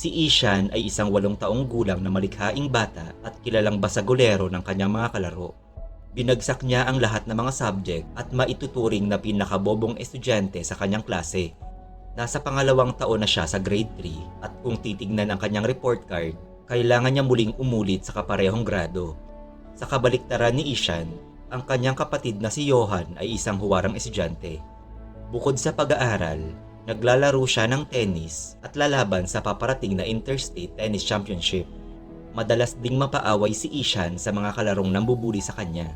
Si Ishan ay isang walong taong gulang na malikhaing bata at kilalang basagolero ng kanyang mga kalaro. Binagsak niya ang lahat ng mga subject at maituturing na pinakabobong estudyante sa kanyang klase. Nasa pangalawang taon na siya sa grade 3 at kung titignan ang kanyang report card, kailangan niya muling umulit sa kaparehong grado. Sa kabaliktaran ni Ishan, ang kanyang kapatid na si Johan ay isang huwarang estudyante. Bukod sa pag-aaral, naglalaro siya ng tennis at lalaban sa paparating na Interstate Tennis Championship. Madalas ding mapaaway si Ishan sa mga kalarong nambubuli sa kanya.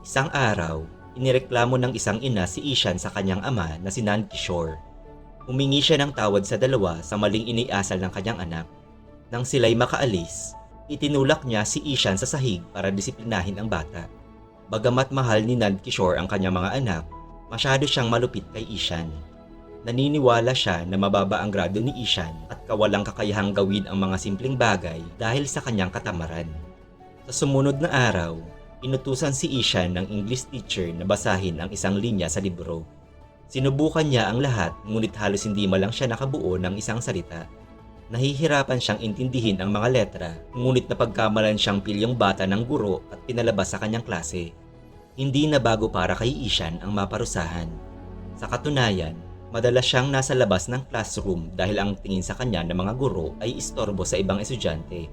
Isang araw, inireklamo ng isang ina si Ishan sa kanyang ama na si Nan Kishore. Humingi siya ng tawad sa dalawa sa maling iniasal ng kanyang anak. Nang sila'y makaalis, itinulak niya si Ishan sa sahig para disiplinahin ang bata. Bagamat mahal ni Nand Kishore ang kanyang mga anak, masyado siyang malupit kay Ishan. Naniniwala siya na mababa ang grado ni Ishan at kawalang kakayahang gawin ang mga simpleng bagay dahil sa kanyang katamaran. Sa sumunod na araw, inutusan si Ishan ng English teacher na basahin ang isang linya sa libro. Sinubukan niya ang lahat ngunit halos hindi malang siya nakabuo ng isang salita. Nahihirapan siyang intindihin ang mga letra ngunit napagkamalan siyang pilyong bata ng guro at pinalabas sa kanyang klase. Hindi na bago para kay Ishan ang maparusahan. Sa katunayan, madalas siyang nasa labas ng classroom dahil ang tingin sa kanya ng mga guro ay istorbo sa ibang estudyante.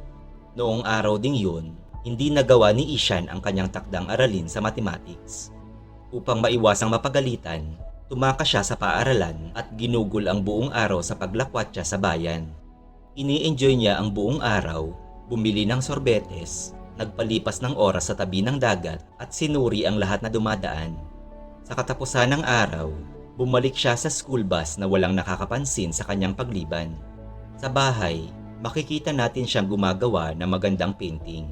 Noong araw ding yun, hindi nagawa ni Ishan ang kanyang takdang aralin sa mathematics. Upang maiwasang mapagalitan, tumakas siya sa paaralan at ginugol ang buong araw sa paglakwat siya sa bayan. Ini-enjoy niya ang buong araw, bumili ng sorbetes, nagpalipas ng oras sa tabi ng dagat at sinuri ang lahat na dumadaan. Sa katapusan ng araw, bumalik siya sa school bus na walang nakakapansin sa kanyang pagliban. Sa bahay, makikita natin siyang gumagawa ng magandang painting.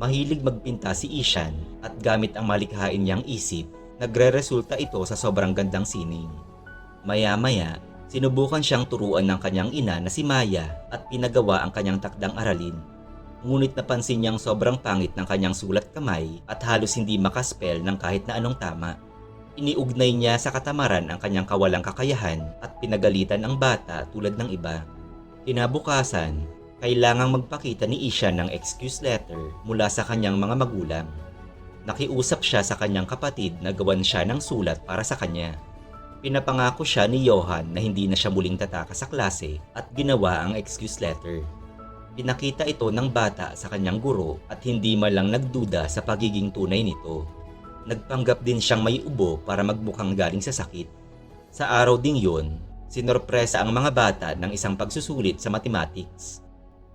Mahilig magpinta si Ishan at gamit ang malikhain niyang isip, nagre-resulta ito sa sobrang gandang sining. Maya-maya, sinubukan siyang turuan ng kanyang ina na si Maya at pinagawa ang kanyang takdang aralin. Ngunit napansin niyang sobrang pangit ng kanyang sulat kamay at halos hindi makaspell ng kahit na anong tama. Iniugnay niya sa katamaran ang kanyang kawalang kakayahan at pinagalitan ang bata tulad ng iba. Kinabukasan, kailangang magpakita ni Isha ng excuse letter mula sa kanyang mga magulang. Nakiusap siya sa kanyang kapatid na gawan siya ng sulat para sa kanya. Pinapangako siya ni Johan na hindi na siya muling tatakas sa klase at ginawa ang excuse letter. Pinakita ito ng bata sa kanyang guro at hindi man lang nagduda sa pagiging tunay nito. Nagpanggap din siyang may ubo para magmukhang galing sa sakit. Sa araw ding yun, sinorpresa ang mga bata ng isang pagsusulit sa mathematics.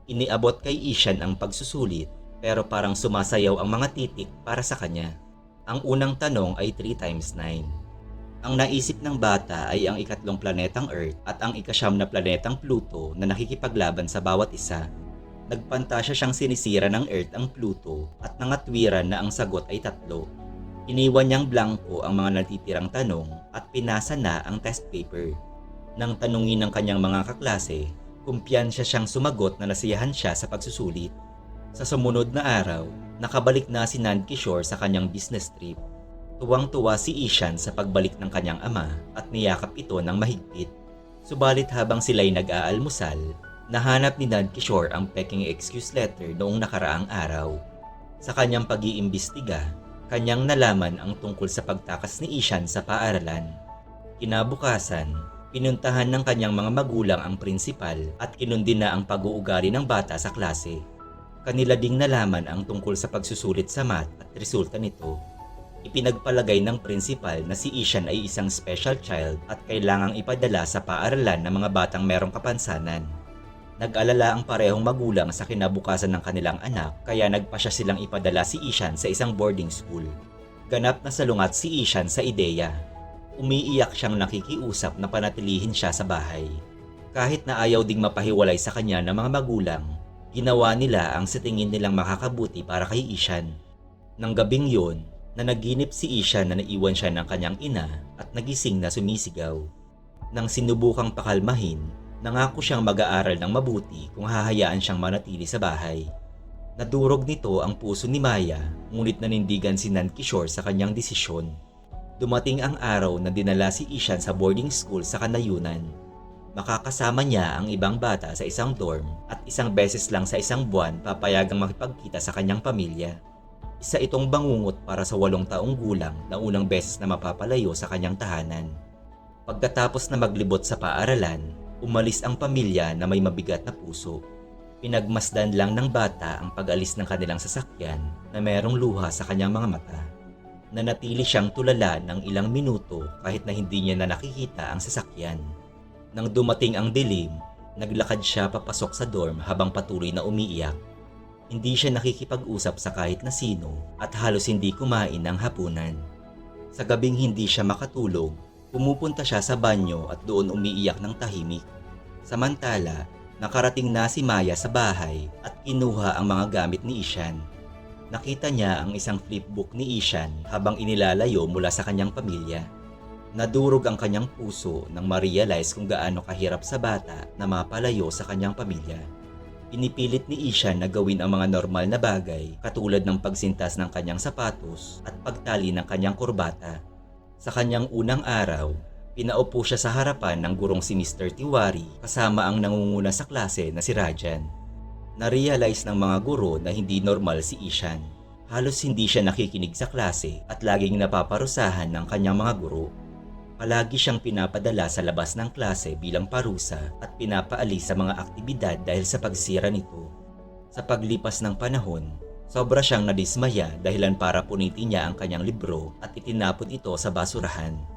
Iniabot kay Ishan ang pagsusulit pero parang sumasayaw ang mga titik para sa kanya. Ang unang tanong ay 3 times 9. Ang naisip ng bata ay ang ikatlong planetang Earth at ang ikasyam na planetang Pluto na nakikipaglaban sa bawat isa. Nagpantasya siyang sinisira ng Earth ang Pluto at nangatwiran na ang sagot ay tatlo. Iniwan niyang blanco ang mga natitirang tanong at pinasa na ang test paper. Nang tanungin ng kanyang mga kaklase, kumpiyansya siyang sumagot na nasiyahan siya sa pagsusulit. Sa sumunod na araw, nakabalik na si Nand Kishore sa kanyang business trip. Tuwang-tuwa si Ishan sa pagbalik ng kanyang ama at niyakap ito ng mahigpit. Subalit habang sila'y nag-aalmusal, nahanap ni Nand Kishore ang peking excuse letter noong nakaraang araw. Sa kanyang pag-iimbestiga, kanyang nalaman ang tungkol sa pagtakas ni Ishan sa paaralan. Kinabukasan, pinuntahan ng kanyang mga magulang ang prinsipal at kinundi na ang pag-uugali ng bata sa klase. Kanila ding nalaman ang tungkol sa pagsusulit sa math at resulta nito. Ipinagpalagay ng prinsipal na si Ishan ay isang special child at kailangang ipadala sa paaralan ng mga batang merong kapansanan. Nag-alala ang parehong magulang sa kinabukasan ng kanilang anak kaya nagpasya silang ipadala si Ishan sa isang boarding school. Ganap na salungat si Ishan sa ideya. Umiiyak siyang nakikiusap na panatilihin siya sa bahay. Kahit na ayaw ding mapahiwalay sa kanya ng mga magulang, ginawa nila ang sa tingin nilang makakabuti para kay Ishan. Nang gabing yun, na naginip si Ishan na naiwan siya ng kanyang ina at nagising na sumisigaw. Nang sinubukang pakalmahin, nangako siyang mag-aaral ng mabuti kung hahayaan siyang manatili sa bahay. Nadurog nito ang puso ni Maya ngunit nanindigan si Nan Kishore sa kanyang desisyon. Dumating ang araw na dinala si Ishan sa boarding school sa kanayunan. Makakasama niya ang ibang bata sa isang dorm at isang beses lang sa isang buwan papayagang makipagkita sa kanyang pamilya. Isa itong bangungot para sa walong taong gulang na unang beses na mapapalayo sa kanyang tahanan. Pagkatapos na maglibot sa paaralan, umalis ang pamilya na may mabigat na puso. Pinagmasdan lang ng bata ang pag-alis ng kanilang sasakyan na merong luha sa kanyang mga mata. Nanatili siyang tulala ng ilang minuto kahit na hindi niya na nakikita ang sasakyan. Nang dumating ang dilim, naglakad siya papasok sa dorm habang patuloy na umiiyak. Hindi siya nakikipag-usap sa kahit na sino at halos hindi kumain ng hapunan. Sa gabing hindi siya makatulog, pumupunta siya sa banyo at doon umiiyak ng tahimik. Samantala, nakarating na si Maya sa bahay at kinuha ang mga gamit ni Ishan. Nakita niya ang isang flipbook ni Ishan habang inilalayo mula sa kanyang pamilya. Nadurog ang kanyang puso nang ma-realize kung gaano kahirap sa bata na mapalayo sa kanyang pamilya. Pinipilit ni Ishan na gawin ang mga normal na bagay katulad ng pagsintas ng kanyang sapatos at pagtali ng kanyang kurbata. Sa kanyang unang araw, pinaupo siya sa harapan ng gurong si Mr. Tiwari kasama ang nangunguna sa klase na si Rajan. Na-realize ng mga guro na hindi normal si Ishan. Halos hindi siya nakikinig sa klase at laging napaparusahan ng kanyang mga guro. Palagi siyang pinapadala sa labas ng klase bilang parusa at pinapaalis sa mga aktibidad dahil sa pagsira nito. Sa paglipas ng panahon, sobra siyang nadismaya dahilan para punitin niya ang kanyang libro at itinapon ito sa basurahan.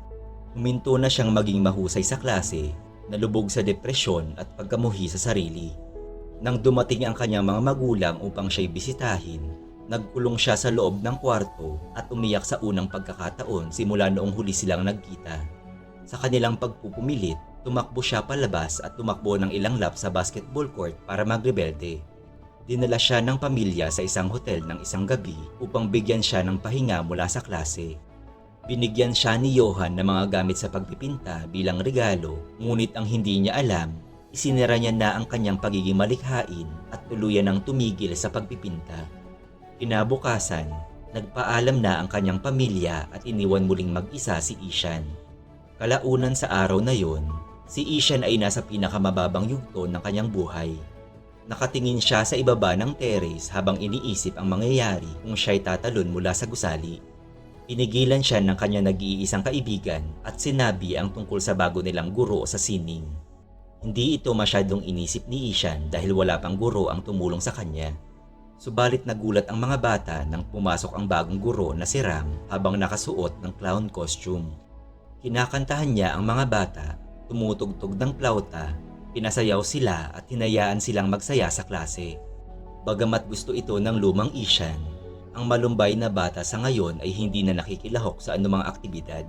Huminto na siyang maging mahusay sa klase, nalubog sa depresyon at pagkamuhi sa sarili. Nang dumating ang kanyang mga magulang upang siya'y bisitahin, nagkulong siya sa loob ng kwarto at umiyak sa unang pagkakataon simula noong huli silang nagkita. Sa kanilang pagpupumilit, tumakbo siya palabas at tumakbo ng ilang lap sa basketball court para magrebelde. Dinala siya ng pamilya sa isang hotel ng isang gabi upang bigyan siya ng pahinga mula sa klase. Binigyan siya ni Johan ng mga gamit sa pagpipinta bilang regalo, ngunit ang hindi niya alam, isinira niya na ang kanyang pagiging malikhain at tuluyan ng tumigil sa pagpipinta. Kinabukasan, nagpaalam na ang kanyang pamilya at iniwan muling mag-isa si Ishan. Kalaunan sa araw na yon, si Ishan ay nasa pinakamababang yugto ng kanyang buhay. Nakatingin siya sa ibaba ng terrace habang iniisip ang mangyayari kung siya'y tatalon mula sa gusali. Pinigilan siya ng kanyang nag-iisang kaibigan at sinabi ang tungkol sa bago nilang guro sa sining. Hindi ito masyadong inisip ni Ishan dahil wala pang guro ang tumulong sa kanya. Subalit nagulat ang mga bata nang pumasok ang bagong guro na si Ram habang nakasuot ng clown costume. Kinakantahan niya ang mga bata, tumutugtog ng plauta, pinasayaw sila at hinayaan silang magsaya sa klase. Bagamat gusto ito ng lumang Ishan, ang malumbay na bata sa ngayon ay hindi na nakikilahok sa anumang aktibidad.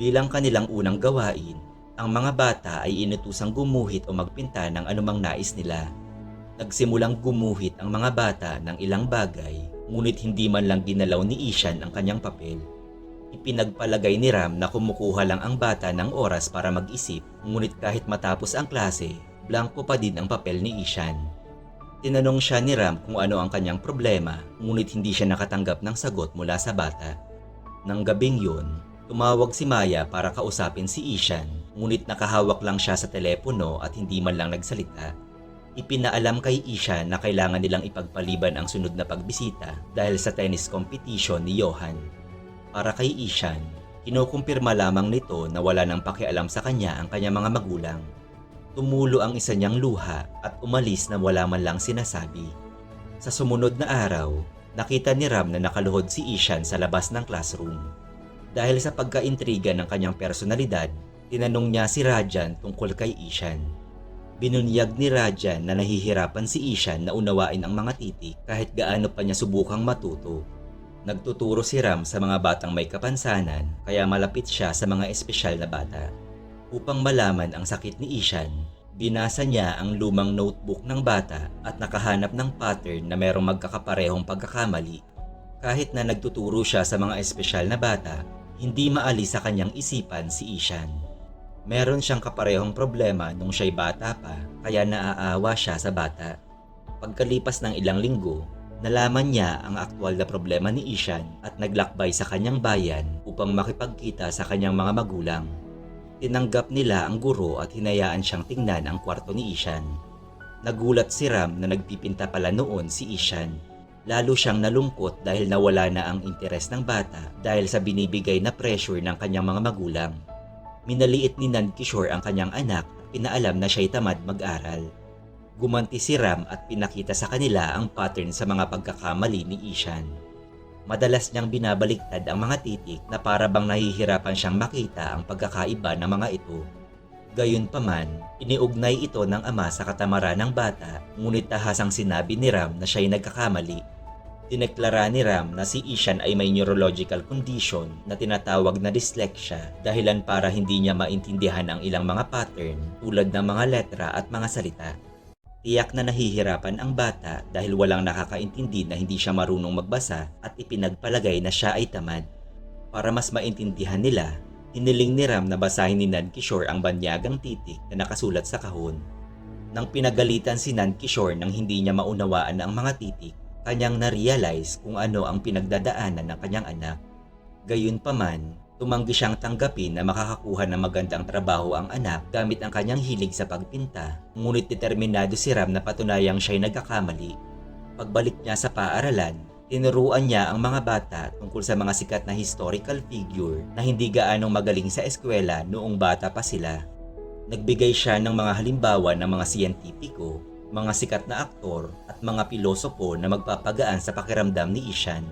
Bilang kanilang unang gawain, ang mga bata ay inutusang gumuhit o magpinta ng anumang nais nila. Nagsimulang gumuhit ang mga bata ng ilang bagay, ngunit hindi man lang ginalaw ni Ishan ang kanyang papel. Ipinagpalagay ni Ram na kumukuha lang ang bata ng oras para mag-isip, ngunit kahit matapos ang klase, blanco pa din ang papel ni Ishan. Tinanong siya ni Ram kung ano ang kanyang problema, ngunit hindi siya nakatanggap ng sagot mula sa bata. Nang gabing yun, tumawag si Maya para kausapin si Ishan, ngunit nakahawak lang siya sa telepono at hindi man lang nagsalita. Ipinaalam kay Isha na kailangan nilang ipagpaliban ang sunod na pagbisita dahil sa tennis competition ni Johan. Para kay Ishan, kinukumpirma lamang nito na wala nang pakialam sa kanya ang kanyang mga magulang. Tumulo ang isa niyang luha at umalis na wala man lang sinasabi. Sa sumunod na araw, nakita ni Ram na nakaluhod si Ishan sa labas ng classroom. Dahil sa pagkaintriga ng kanyang personalidad, tinanong niya si Rajan tungkol kay Ishan. Binunyag ni Rajan na nahihirapan si Ishan na unawain ang mga titik kahit gaano pa niya subukang matuto. Nagtuturo si Ram sa mga batang may kapansanan kaya malapit siya sa mga espesyal na bata. Upang malaman ang sakit ni Ishan, binasa niya ang lumang notebook ng bata at nakahanap ng pattern na merong magkakaparehong pagkakamali. Kahit na nagtuturo siya sa mga espesyal na bata, hindi maalis sa kanyang isipan si Ishan. Meron siyang kaparehong problema nung siya'y bata pa kaya naaawa siya sa bata. Pagkalipas ng ilang linggo, nalaman niya ang aktwal na problema ni Ishan at naglakbay sa kanyang bayan upang makipagkita sa kanyang mga magulang. Tinanggap nila ang guro at hinayaan siyang tingnan ang kwarto ni Ishan. Nagulat si Ram na nagpipinta pala noon si Ishan. Lalo siyang nalungkot dahil nawala na ang interes ng bata dahil sa binibigay na pressure ng kanyang mga magulang. Minaliit ni Nan Kishore ang kanyang anak at pinaalam na siya'y tamad mag-aral. Gumanti si Ram at pinakita sa kanila ang pattern sa mga pagkakamali ni Ishan. Madalas niyang binabaliktad ang mga titik na para bang nahihirapan siyang makita ang pagkakaiba ng mga ito. Gayunpaman, iniugnay ito ng ama sa katamaran ng bata ngunit tahasang sinabi ni Ram na siya'y nagkakamali. Dineklara ni Ram na si Ishan ay may neurological condition na tinatawag na dyslexia dahilan para hindi niya maintindihan ang ilang mga pattern tulad ng mga letra at mga salita. Tiyak na nahihirapan ang bata dahil walang nakakaintindi na hindi siya marunong magbasa at ipinagpalagay na siya ay tamad. Para mas maintindihan nila, hiniling ni Ram na basahin ni Nan Kishore ang banyagang titik na nakasulat sa kahon. Nang pinagalitan si Nan Kishore nang hindi niya maunawaan ang mga titik, kanyang na-realize kung ano ang pinagdadaanan ng kanyang anak. Gayunpaman, tumanggi siyang tanggapin na makakakuha ng magandang trabaho ang anak gamit ang kanyang hilig sa pagpinta, ngunit determinado si Ram na patunayang siya'y nagkakamali. Pagbalik niya sa paaralan, tinuruan niya ang mga bata tungkol sa mga sikat na historical figure na hindi gaanong magaling sa eskwela noong bata pa sila. Nagbigay siya ng mga halimbawa ng mga siyentipiko, mga sikat na aktor at mga pilosopo na magpapagaan sa pakiramdam ni Ishan.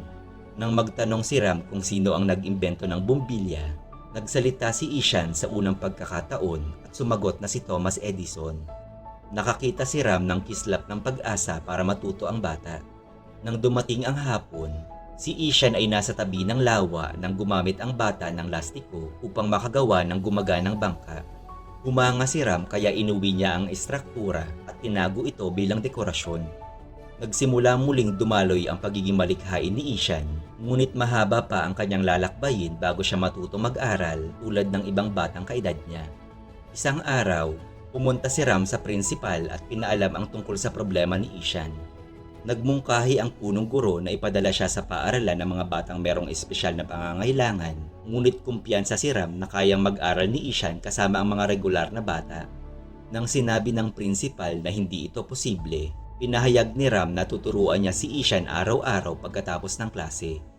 Nang magtanong si Ram kung sino ang nag-imbento ng bumbilya, nagsalita si Ishan sa unang pagkakataon at sumagot na si Thomas Edison. Nakakita si Ram ng kislap ng pag-asa para matuto ang bata. Nang dumating ang hapon, si Ishan ay nasa tabi ng lawa nang gumamit ang bata ng lastiko upang makagawa ng gumaganang bangka. Humanga si Ram kaya inuwi niya ang estruktura at tinago ito bilang dekorasyon. Nagsimula muling dumaloy ang pagiging malikhain ni Ishan, ngunit mahaba pa ang kanyang lalakbayin bago siya matuto mag-aral tulad ng ibang batang kaedad niya. Isang araw, pumunta si Ram sa principal at pinaalam ang tungkol sa problema ni Ishan. Nagmungkahi ang punong guro na ipadala siya sa paaralan ng mga batang merong espesyal na pangangailangan, ngunit kumpiyansa si Ram na kayang mag-aral ni Ishan kasama ang mga regular na bata. Nang sinabi ng principal na hindi ito posible, Pinahayag ni Ram na tuturuan niya si Ishan araw-araw pagkatapos ng klase.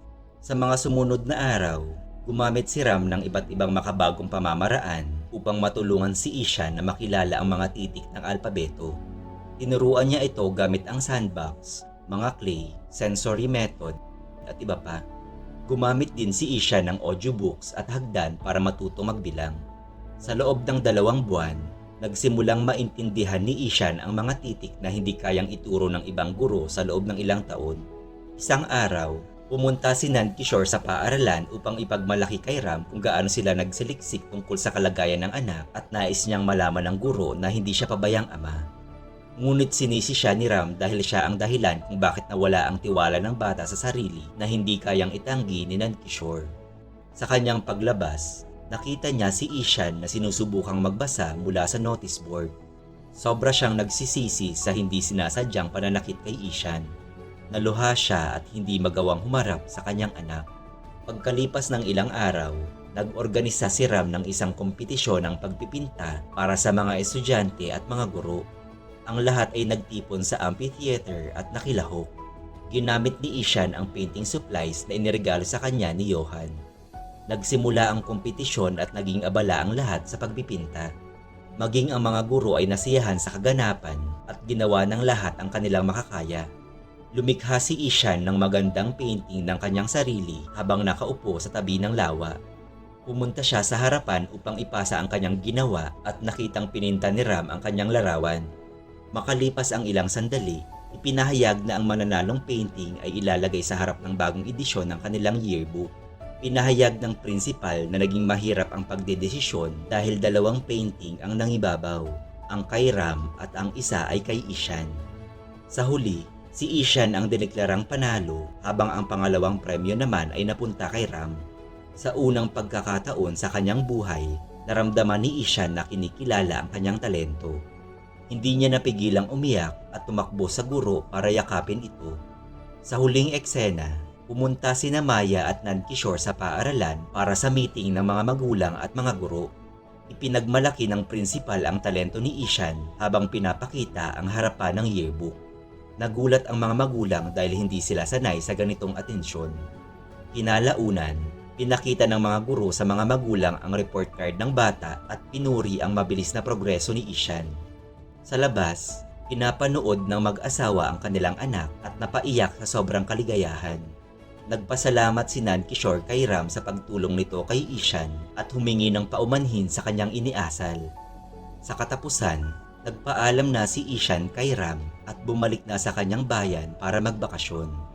Sa mga sumunod na araw, gumamit si Ram ng iba't ibang makabagong pamamaraan upang matulungan si Ishan na makilala ang mga titik ng alpabeto. Tinuruan niya ito gamit ang sandbox, mga clay, sensory method, at iba pa. Gumamit din si Ishan ng audiobooks at hagdan para matuto magbilang. Sa loob ng dalawang buwan, nagsimulang maintindihan ni Ishan ang mga titik na hindi kayang ituro ng ibang guro sa loob ng ilang taon. Isang araw, pumunta si Nan Kishore sa paaralan upang ipagmalaki kay Ram kung gaano sila nagsiliksik tungkol sa kalagayan ng anak at nais niyang malaman ng guro na hindi siya pabayang ama. Ngunit sinisi siya ni Ram dahil siya ang dahilan kung bakit nawala ang tiwala ng bata sa sarili na hindi kayang itanggi ni Nan Kishore. Sa kanyang paglabas, nakita niya si Ishan na sinusubukang magbasa mula sa notice board. Sobra siyang nagsisisi sa hindi sinasadyang pananakit kay Ishan. Naluha siya at hindi magawang humarap sa kanyang anak. Pagkalipas ng ilang araw, nag-organisa si Ram ng isang kompetisyon ng pagpipinta para sa mga estudyante at mga guro. Ang lahat ay nagtipon sa amphitheater at nakilahok. Ginamit ni Ishan ang painting supplies na iniregalo sa kanya ni Johan. Nagsimula ang kompetisyon at naging abala ang lahat sa pagpipinta. Maging ang mga guro ay nasiyahan sa kaganapan at ginawa ng lahat ang kanilang makakaya. Lumikha si Ishan ng magandang painting ng kanyang sarili habang nakaupo sa tabi ng lawa. Pumunta siya sa harapan upang ipasa ang kanyang ginawa at nakitang pininta ni Ram ang kanyang larawan. Makalipas ang ilang sandali, ipinahayag na ang mananalong painting ay ilalagay sa harap ng bagong edisyon ng kanilang yearbook. Pinahayag ng principal na naging mahirap ang pagdedesisyon dahil dalawang painting ang nangibabaw, ang kay Ram at ang isa ay kay Ishan. Sa huli, si Ishan ang dineklarang panalo habang ang pangalawang premyo naman ay napunta kay Ram. Sa unang pagkakataon sa kanyang buhay, naramdaman ni Ishan na kinikilala ang kanyang talento. Hindi niya napigilang umiyak at tumakbo sa guro para yakapin ito. Sa huling eksena, pumunta sina Maya at Nan Kishore sa paaralan para sa meeting ng mga magulang at mga guro. Ipinagmalaki ng prinsipal ang talento ni Ishan habang pinapakita ang harapan ng yearbook. Nagulat ang mga magulang dahil hindi sila sanay sa ganitong atensyon. Kinalaunan, pinakita ng mga guro sa mga magulang ang report card ng bata at pinuri ang mabilis na progreso ni Ishan. Sa labas, pinapanood ng mag-asawa ang kanilang anak at napaiyak sa sobrang kaligayahan. Nagpasalamat si Nan Kishore kay Ram sa pagtulong nito kay Ishan at humingi ng paumanhin sa kanyang iniasal. Sa katapusan, nagpaalam na si Ishan kay Ram at bumalik na sa kanyang bayan para magbakasyon.